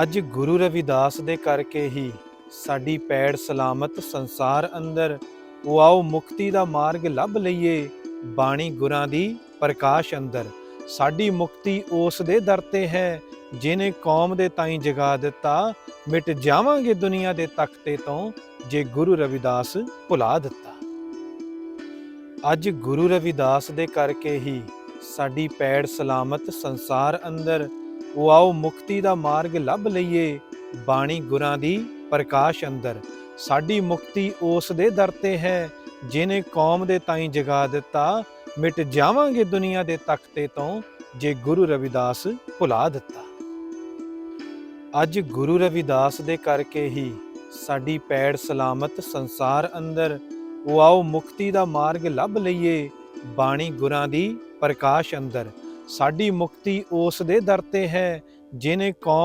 ਅੱਜ ਗੁਰੂ ਰਵਿਦਾਸ ਦੇ ਕਰਕੇ ਹੀ ਸਾਡੀ ਪੈੜ ਸਲਾਮਤ ਸੰਸਾਰ ਅੰਦਰ ਉਹ ਆਓ ਮੁਕਤੀ ਦਾ ਮਾਰਗ ਲੱਭ ਲਈਏ, ਬਾਣੀ ਗੁਰਾਂ ਦੀ ਪ੍ਰਕਾਸ਼ ਅੰਦਰ। ਸਾਡੀ ਮੁਕਤੀ ਉਸ ਦੇ ਦਰ ਤੇ ਹੈ ਜਿਨੇ ਕੌਮ ਦੇ ਤਾਈਂ ਜਗਾ ਦਿੱਤਾ। ਮਿਟ ਜਾਵਾਂਗੇ ਦੁਨੀਆ ਦੇ ਤਖਤੇ ਤੋਂ, ਜੇ ਗੁਰੂ ਰਵਿਦਾਸ ਭੁਲਾ ਦਿੱਤਾ। ਅੱਜ ਗੁਰੂ ਰਵਿਦਾਸ ਦੇ ਕਰਕੇ ਹੀ ਸਾਡੀ ਪੈੜ ਸਲਾਮਤ ਸੰਸਾਰ ਅੰਦਰ ਉਹ ਆਓ ਮੁਕਤੀ ਦਾ ਮਾਰਗ ਲੱਭ ਲਈਏ, ਬਾਣੀ ਗੁਰਾਂ ਦੀ ਪ੍ਰਕਾਸ਼ ਅੰਦਰ। ਸਾਡੀ ਮੁਕਤੀ ਉਸ ਦੇ ਦਰ ਤੇ ਹੈ ਜਿਨੇ ਕੌਮ ਦੇ ਤਾਈਂ ਜਗਾ ਦਿੱਤਾ, ਮਿਟ ਜਾਵਾਂਗੇ ਦੁਨੀਆ ਦੇ ਤਖਤੇ ਤੋਂ, ਜੇ ਗੁਰੂ ਰਵਿਦਾਸ ਭੁਲਾ ਦਿੱਤਾ। ਅੱਜ ਗੁਰੂ ਰਵਿਦਾਸ ਦੇ ਕਰਕੇ ਹੀ ਸਾਡੀ ਪੈੜ ਸਲਾਮਤ ਸੰਸਾਰ ਅੰਦਰ, ਉਹ ਆਓ ਮੁਕਤੀ ਦਾ ਮਾਰਗ ਲੱਭ ਲਈਏ, ਬਾਣੀ ਗੁਰਾਂ ਦੀ ਪ੍ਰਕਾਸ਼ ਅੰਦਰ। ਸਾਡੀ ਮੁਕਤੀ ਉਸ ਦੇ ਦਰ ਤੇ ਹੈ ਜਿਨੇ ਕੌਮ